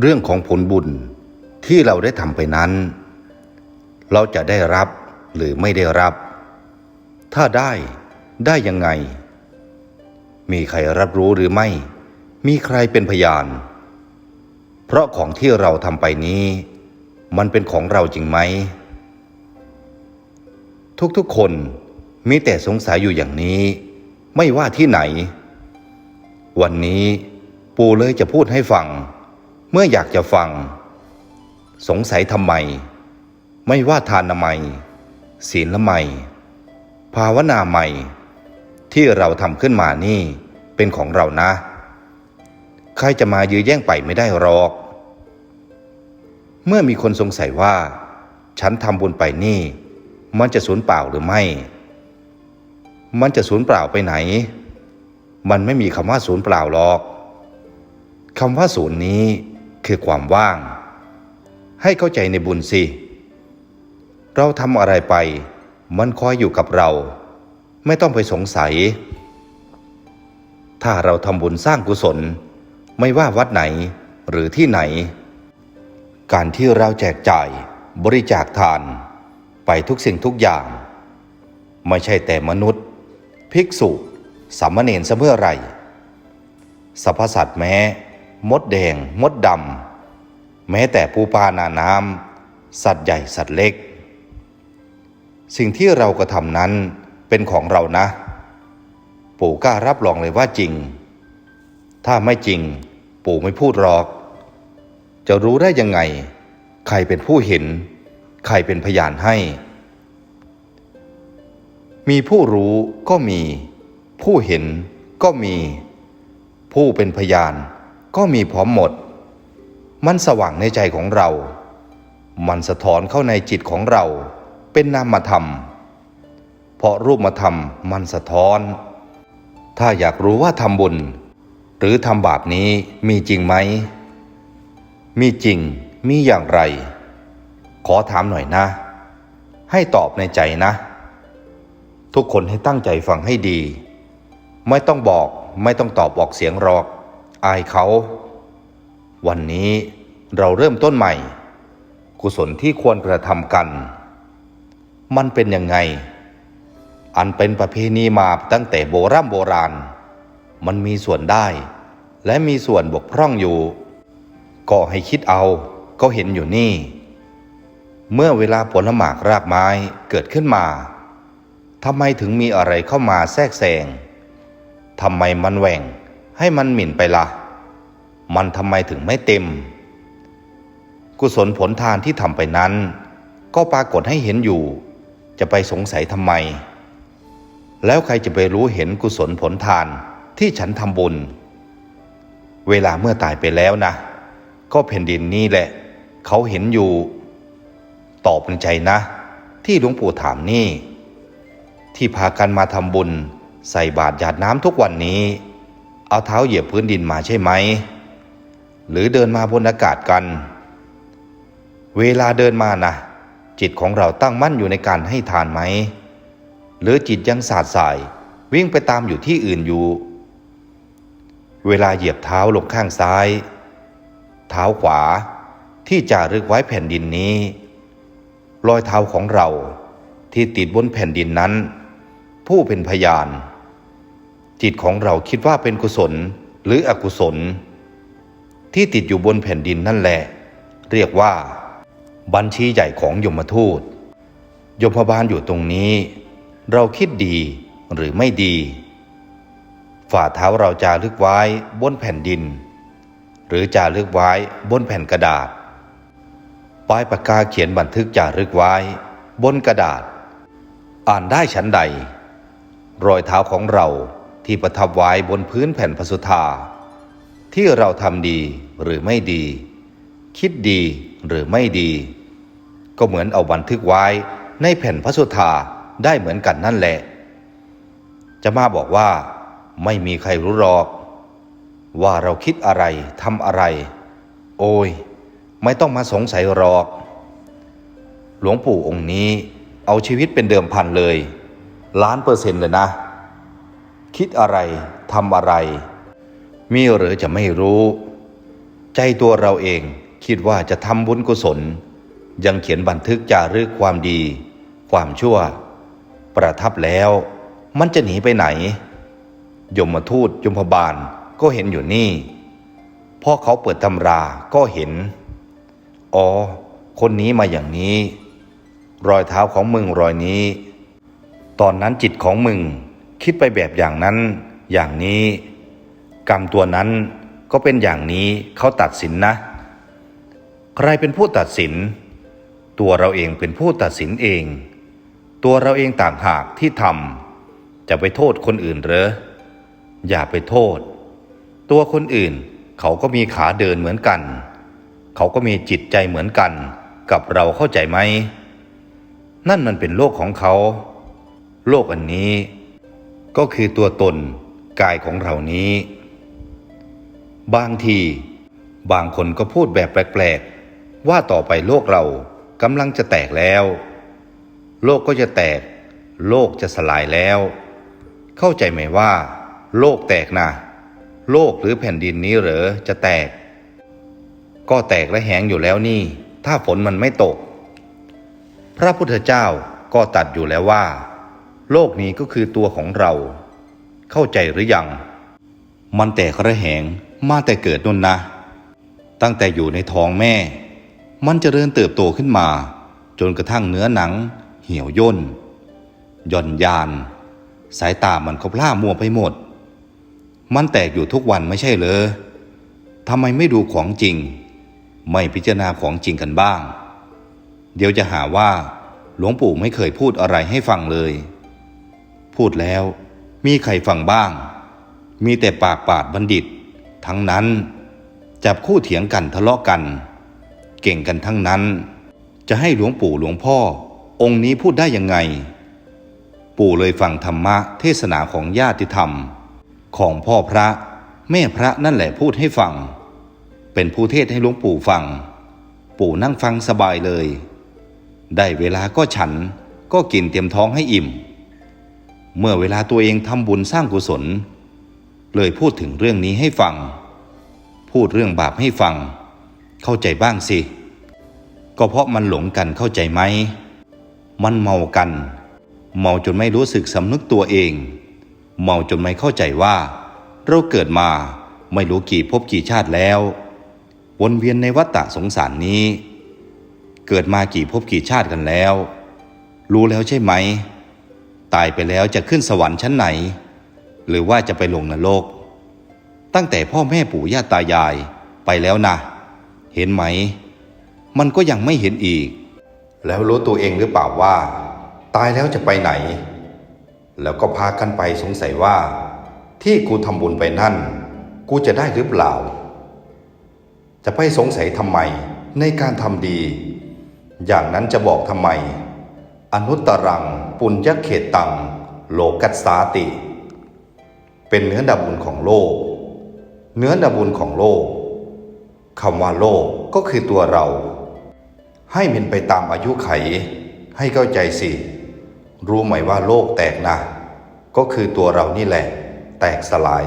เรื่องของผลบุญที่เราได้ทำไปนั้น เราจะได้รับหรือไม่ได้รับ ถ้าได้ได้ยังไง มีใครรับรู้หรือไม่ มีใครเป็นพยาน เพราะของที่เราทำไปนี้ มันเป็นของเราจริงไหม ทุกๆคนมีแต่สงสัยอยู่อย่างนี้ ไม่ว่าที่ไหน วันนี้ปู่เลยจะพูดให้ฟัง เมื่ออยากจะฟัง สงสัยทำไม ไม่ว่าทานละไมศีลละไมภาวนาใหม่ ที่เราทำขึ้นมานี่เป็นของเรานะ ใครจะมายื้อแย่งไปไม่ได้หรอก เมื่อมีคนสงสัยว่า ฉันทำบุญไปนี่ มันจะสูญเปล่าหรือไม่ มันจะสูญเปล่าไปไหน มันไม่มีคำว่าสูญเปล่าหรอกคำว่าศูนย์นี้ คือความว่าง ให้เข้าใจในบุญสิ เราทำอะไรไป มันคอยอยู่กับเรา ไม่ต้องไปสงสัย ถ้าเราทำบุญสร้างกุศล ไม่ว่าวัดไหนหรือที่ไหน การที่เราแจกจ่ายบริจาคทาน ไปทุกสิ่งทุกอย่าง ไม่ใช่แต่มนุษย์ ภิกษุสามเณรเสมอไรสรรพสัตว์แม้ มดแดง มดดำ แม้แต่ปูปลานาน้ำ สัตว์ใหญ่สัตว์เล็ก สิ่งที่เรากระทำนั้นเป็นของเรานะ ปู่กล้ารับรองเลยว่าจริง ถ้าไม่จริง ปู่ไม่พูดหรอก จะรู้ได้ยังไง ใครเป็นผู้เห็น ใครเป็นพยานให้ มีผู้รู้ก็มี ผู้เห็นก็มี ผู้เป็นพยาน ก็มีพร้อมหมด มันสว่างในใจของเรา มันสะท้อนเข้าในจิตของเรา เป็นนามธรรม เพราะรูปธรรมมันสะท้อน ถ้าอยากรู้ว่าทำบุญ หรือทำบาปนี้มีจริงไหม มีจริง มีอย่างไร ขอถามหน่อยนะ ให้ตอบในใจนะ ทุกคนให้ตั้งใจฟังให้ดี ไม่ต้องบอกไม่ต้องตอบออกเสียงหรอก อายเขา วันนี้เราเริ่มต้นใหม่ กุศลที่ควรกระทำกัน มันเป็นยังไง อันเป็นประเพณีมาตั้งแต่โบรโบราณ มันมีส่วนได้ และมีส่วนบกพร่องอยู่ ก็ให้คิดเอาก็เห็นอยู่นี่ เมื่อเวลาผลหมากรากไม้เกิดขึ้นมาทำไมถึงมีอะไรเข้ามาแทรกแซงทำไมมันแหว่ง ให้มันหมิ่นไปละ่ะมันทำไมถึงไม่เต็ม กุศลผลทานที่ทำไปนั้น ก็ปรากฏให้เห็นอยู่ จะไปสงสัยทำไม แล้วใครจะไปรู้เห็นกุศลผลทานที่ฉันทำบุญ เวลาเมื่อตายไปแล้วนะ ก็แผ่นดินนี้แหละ เขาเห็นอยู่ ตอบในใจนะ ที่หลวงปู่ถามนี่ ที่พากันมาทำบุญใส่บาตรหยาดน้ำทุกวันนี้ เอาเท้าเหยียบพื้นดินมาใช่ไหม หรือเดินมาบนอากาศกัน เวลาเดินมานะจิตของเราตั้งมั่นอยู่ในการให้ทานไหม หรือจิตยังสาดสาย วิ่งไปตามอยู่ที่อื่นอยู่ เวลาเหยียบเท้าลงข้างซ้าย เท้าขวาที่จารึกไว้แผ่นดินนี้ รอยเท้าของเราที่ติดบนแผ่นดินนั้น ผู้เป็นพยาน จิตของเราคิดว่าเป็นกุศลหรืออกุศล ที่ติดอยู่บนแผ่นดินนั่นแหละ เรียกว่า บัญชีใหญ่ของยมทูต ยมบาลอยู่ตรงนี้ เราคิดดีหรือไม่ดี ฝ่าเท้าเราจารึกไว้บนแผ่นดิน หรือจารึกไว้บนแผ่นกระดาษปลายปากกาเขียนบันทึกจารึกไว้ บนกระดาษ อ่านได้ชั้นใด รอยเท้าของเรา ที่ประทับไว้บนพื้นแผ่นพระสุธาที่เราทำดีหรือไม่ดี คิดดีหรือไม่ดี ก็เหมือนเอาบันทึกไว้ในแผ่นพระสุธาได้เหมือนกันนั่นแหละ จะมาบอกว่า ไม่มีใครรู้หรอก ว่าเราคิดอะไรทำอะไร โอ้ย ไม่ต้องมาสงสัยหรอก หลวงปู่องค์นี้เอาชีวิตเป็นเดิมพันเลย ล้านเปอร์เซ็นต์เลยนะ คิดอะไรทำอะไร มีหรือจะไม่รู้ ใจตัวเราเองคิดว่าจะทำบุญกุศล ยังเขียนบันทึกจารึกความดี ความชั่ว ประทับแล้วมันจะหนีไปไหน ยมทูตยมพบาลก็เห็นอยู่นี่พอเขาเปิดตำราก็เห็น อ๋อ คนนี้มาอย่างนี้ รอยเท้าของมึงรอยนี้ ตอนนั้นจิตของมึง คิดไปแบบอย่างนั้น อย่างนี้ กรรมตัวนั้นก็เป็นอย่างนี้เขาตัดสินนะ ใครเป็นผู้ตัดสิน ตัวเราเองเป็นผู้ตัดสินเอง ตัวเราเองต่างหากที่ทำจะไปโทษคนอื่นเหรออย่าไปโทษ ตัวคนอื่นเขาก็มีขาเดินเหมือนกัน เขาก็มีจิตใจเหมือนกันกับเราเข้าใจไหม นั่นมันเป็นโลกของเขา โลกอันนี้ ก็คือตัวตนกายของเรานี้ บางที บางคนก็พูดแบบแปลกๆ ว่าต่อไปโลกเรากำลังจะแตกแล้ว โลกก็จะแตก โลกจะสลายแล้ว เข้าใจไหมว่า โลกแตกนะโลกหรือแผ่นดินนี้เหรอจะแตก ก็แตกและแหงอยู่แล้วนี่ ถ้าฝนมันไม่ตก พระพุทธเจ้าก็ตัดอยู่แล้วว่า โลกนี้ก็คือตัวของเรา เข้าใจหรือยัง มันแตกระแหงมาแต่เกิดนนนะ ตั้งแต่อยู่ในท้องแม่ มันจเจริญเติบโตขึ้นมา จนกระทั่งเนื้อหนัง เหี่ยวย่นหย่อนยาน สายตามันก็พล่ามัวไปหมด มันแตกอยู่ทุกวันไม่ใช่เหรอทำไมไม่ดูของจริง ไม่พิจารณาของจริงกันบ้าง เดี๋ยวจะหาว่า หลวงปู่ไม่เคยพูดอะไรให้ฟังเลย พูดแล้ว มีใครฟังบ้าง มีแต่ปากปาดบัณฑิต ทั้งนั้น จับคู่เถียงกันทะเลาะกัน เก่งกันทั้งนั้น จะให้หลวงปู่หลวงพ่อ องค์นี้พูดได้ยังไง ปู่เลยฟังธรรมะเทศนาของญาติธรรม ของพ่อพระ แม่พระนั่นแหละพูดให้ฟัง เป็นผู้เทศให้หลวงปู่ฟัง ปู่นั่งฟังสบายเลย ได้เวลาก็ฉันก็กินเตรียมท้องให้อิ่ม เมื่อเวลาตัวเองทำบุญสร้างกุศล เลยพูดถึงเรื่องนี้ให้ฟัง พูดเรื่องบาปให้ฟัง เข้าใจบ้างสิ ก็เพราะมันหลงกันเข้าใจไหม มันเมากัน เมาจนไม่รู้สึกสำนึกตัวเอง เมาจนไม่เข้าใจว่า เราเกิดมาไม่รู้กี่ภพกี่ชาติแล้ว วนเวียนในวัฏฏะสงสารนี้ เกิดมากี่ภพกี่ชาติกันแล้ว รู้แล้วใช่ไหม ตายไปแล้วจะขึ้นสวรรค์ชั้นไหน หรือว่าจะไปลงนรก ตั้งแต่พ่อแม่ปู่ย่าตายายไปแล้วนะ เห็นไหม มันก็ยังไม่เห็นอีก แล้วรู้ตัวเองหรือเปล่าว่า ตายแล้วจะไปไหน แล้วก็พากันไปสงสัยว่า ที่กูทำบุญไปนั่น กูจะได้หรือเปล่า จะไปสงสัยทำไมในการทำดี อย่างนั้นจะบอกทำไม อนุตรังปุญญเขตตัง โลกัสสาติ เป็นเนื้อดาบุญของโลก เนื้อดาบุญของโลกคำว่าโลกก็คือตัวเรา ให้เป็นไปตามอายุไข ให้เข้าใจสิ รู้ไหมว่าโลกแตกนะ ก็คือตัวเรานี่แหละ แตกสลาย